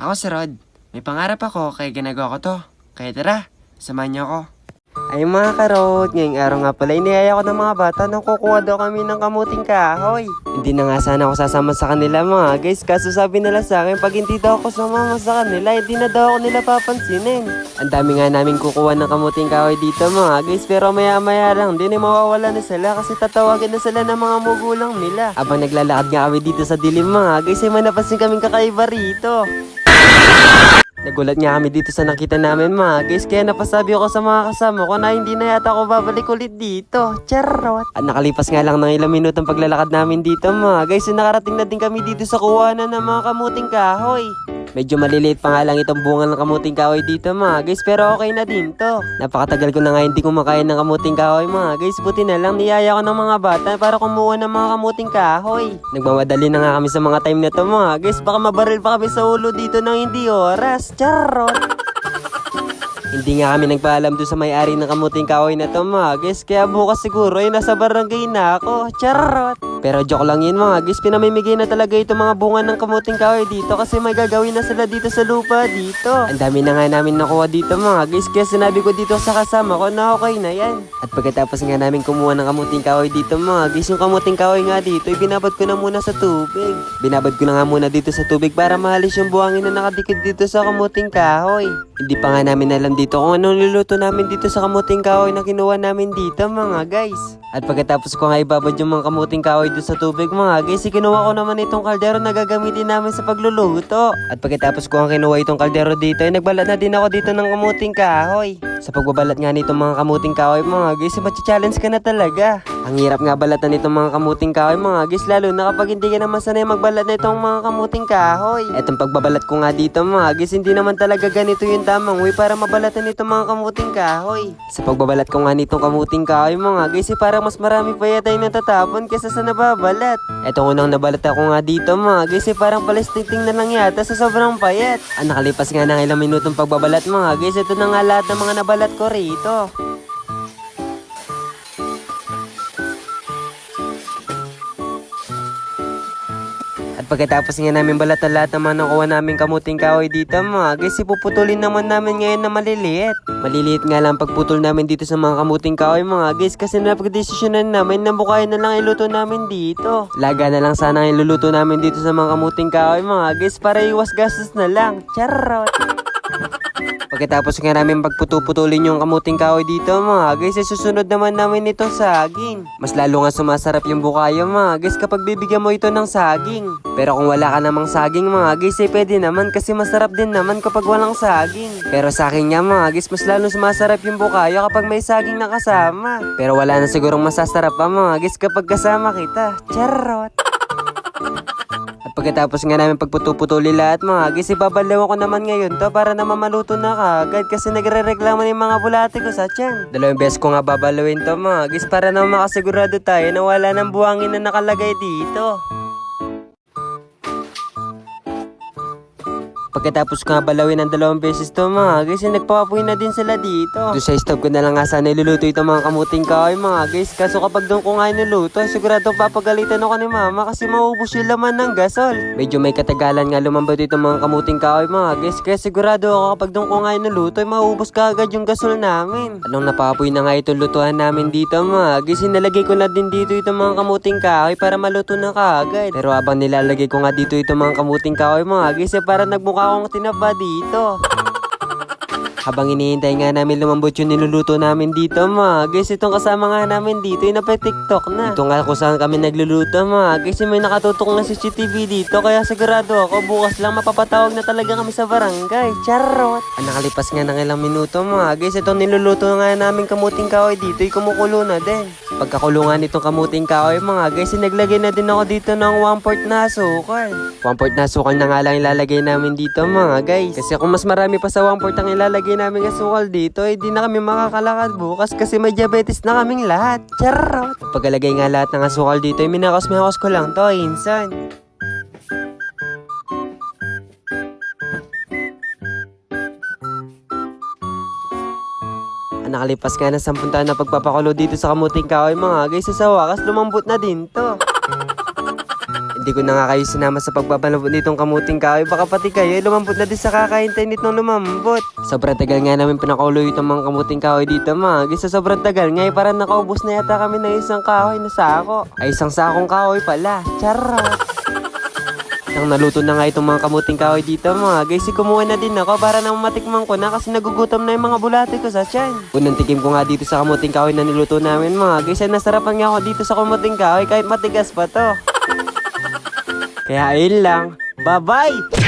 Ako si Rod. May pangarap ako kaya ginagawa ko to. Kaya tara, samahan niyo ako. Ay mga karot, ngayong araw nga pala inihaya ko ng mga bata na kukuha daw kami ng kamuting kahoy. Hindi na nga sana ako sasama sa kanila mga guys, kaso sabi nila sa akin pag hindi daw ako sumama sa kanila, hindi na daw ako nila papansinin. Ang dami nga namin kukuha ng kamuting kahoy dito mga guys, pero maya maya lang, din ay mawawala na sila kasi tatawagin na sila ng mga mugulang nila. Abang naglalakad nga kami dito sa dilim mga guys, ay may napansin kaming kakaiba rito. Nagulat nga kami dito sa nakita namin mga guys. Kaya napasabi ako sa mga kasama ko na hindi na yata ako babalik ulit dito. Charot. At nakalipas nga lang ng ilang minutong paglalakad namin dito mga guys. So Nakarating na din kami dito sa kuwanan ng mga kamuting kahoy. Medyo maliliit pa nga lang itong bunga ng kamuting kahoy dito mga guys. Pero okay na din to. Napakatagal ko na nga hindi kumakain ng kamuting kahoy mga guys. Buti na lang niyaya ko ng mga bata para kumuha ng mga kamuting kahoy. Nagmamadali na nga kami sa mga time na to mga guys. Baka mabaril pa kami sa ulo dito ng hindi oras Charot hindi nga kami nagpaalam doon sa may-ari ng kamuting kahoy na guys. Kaya bukas siguro ay nasa barangay na ako. Charot Pero joke lang yun mga guys. Pinamimigay na talaga itong mga bunga ng kamuting kahoy dito Kasi may gagawin na sila dito sa lupa dito. Ang dami na nga namin nakuha dito mga guys. Kaya sinabi ko dito sa kasama ko na okay na yan. At pagkatapos nga namin kumuha ng kamuting kahoy dito mga guys Yung kamuting kahoy nga dito Ibinabad ko na muna sa tubig. Binabad ko na nga muna dito sa tubig Para mahalis yung buhangin na nakadikit dito sa kamuting kahoy. Hindi pa nga namin alam dito kung anong niluto namin dito sa kamuting kahoy na kinuha namin dito mga guys. At pagkatapos ko nga ibabad yung mga kamuting kahoy doon sa tubig mga guys, kinuha ko naman itong kaldero na gagamitin namin sa pagluluto. At pagkatapos ko nga kinuha itong kaldero dito, ay nagbalat na din ako dito ng kamuting kahoy. Sa pagbabalat nga nitong mga kamuting kahoy mga guys, challenge ka na talaga. Ang hirap nga balatan nitong mga kamuting kahoy mga guys, lalo na kapag hindi ka naman sanay magbalat na itong mga kamuting kahoy. Etong pagbabalat ko nga dito mga guys, hindi naman talaga ganito yung tamang way para mabalatan itong mga kamuting kahoy. Sa pagbabalat ko nga nitong kamuting kahoy mga guys, eh, parang mas marami pa yata yung natatapon kesa sa nababalat. Etong unang nabalat ako nga dito mga guys, eh, parang palisting na lang yata sa sobrang payat. Ang nakalipas nga ng ilang minutong pagbabalat mga guys, ito na nga lahat ng mga nabalat ko rito. At pagkatapos nga namin balatan lahat mga nakuha namin kamuting kahoy dito mga guys, ipuputulin naman namin ngayon na maliliit. Maliliit nga lang pagputol namin dito sa mga kamuting kahoy mga guys kasi napagdesisyonan namin na bukayin na lang iluto namin dito. Laga na lang sana ang iluluto namin dito sa mga kamuting kahoy mga guys para iwas gastos na lang. Charot! Pagkatapos nga namin pagputuputulin yung kamuting kahoy dito mga guys, ay susunod naman namin itong saging. Mas lalo nga sumasarap yung bukayo mga guys kapag bibigyan mo ito ng saging. Pero kung wala ka namang saging mga guys, ay pwede naman kasi masarap din naman kapag walang saging. Pero sa akin nga mga guys, mas lalo sumasarap yung bukayo kapag may saging na kasama. Pero wala na sigurong masasarap pa mga guys kapag kasama kita. Charot! At pagkatapos nga namin pagputuputuli lahat mga guys, ibabalaw ko naman ngayon to para naman maluto na kagad kasi nagre-reklamo na mga bulate ko sa tiyan. Dalawang beses ko nga babalawin to mga guys para naman makasigurado tayo na wala ng buhangin na nakalagay dito. Pagkatapos ko nga balawin ng dalawang beses to mga guys, eh, nagpapapoy na din sila dito. Doon sa stove ko na lang nga sana iluluto itong mga kamuting kahoy mga guys. Kaso kapag doon ko nga inuluto, sigurado papagalitan ako ni mama kasi maubos yung laman ng gasol. Medyo may katagalan nga lumambot itong mga kamuting kahoy mga guys. Kaya sigurado ako kapag doon ko nga inuluto, ay maubos ka agad yung gasol namin. Anong napapoy na nga itong lutuhan namin dito mga guys, inalagay ko na din dito itong mga kamuting kahoy para maluto na kaagad. Pero habang nilalagay ko nga dito itong mga kamuting kahoy mga guys, eh, para nagmukha akong tinapa dito. Habang hinihintay nga namin lumambot yung niluluto namin dito mga guys, itong kasama nga namin dito ay napay-tiktok na. Ito nga kung saan kami nagluluto mga guys, may nakatutok na CCTV dito kaya sigurado ako bukas lang mapapatawag na talaga kami sa barangay. Charot! Ang nakalipas nga ng ilang minuto mga guys, itong niluluto nga namin kamuting kahoy dito ay kumukulo na din. Pagkakulungan nitong kamuting kahoy mga guys, ay naglagay na din ako dito ng 1 port na asukal. 1 port na asukal na nga lang ilalagay namin dito mga guys. Kasi kung mas marami pa sa 1 port ang ilalagay namin asukal dito, eh na kami makakalakad bukas kasi may diabetes na kaming lahat. Charot! Pagkalagay nga lahat ng asukal dito, ay minakos-minakos ko lang to, insan. Ang nakalipas nga ng 10 taon na pagpapakulo dito sa kamuting kahoy mga guys, sa wakas lumambot na din to. Hindi ko na nga kayo sinama sa pagbabalabot nitong kamuting kahoy. Baka pati kayo ay lumambot na din sa kakahintay nitong lumambot. Sobrang tagal nga namin pinakulo itong mga kamuting kahoy dito mga. Gisa sobrang tagal. Ngayon parang nakaubos na yata kami ng isang kahoy na sako. Ay isang sakong kahoy pala. Charot! Nang naluto na nga itong mga kamuting kahoy dito mga guys, si kumuha na din ako para nang matikman ko na kasi nagugutom na yung mga bulate ko sa tiyan. Unang tikim ko nga dito sa kamuting kahoy na niluto namin mga guys, ay nasarapan nga ako dito sa kamuting kahoy kahit matigas pa to. Kaya ayun lang, bye-bye!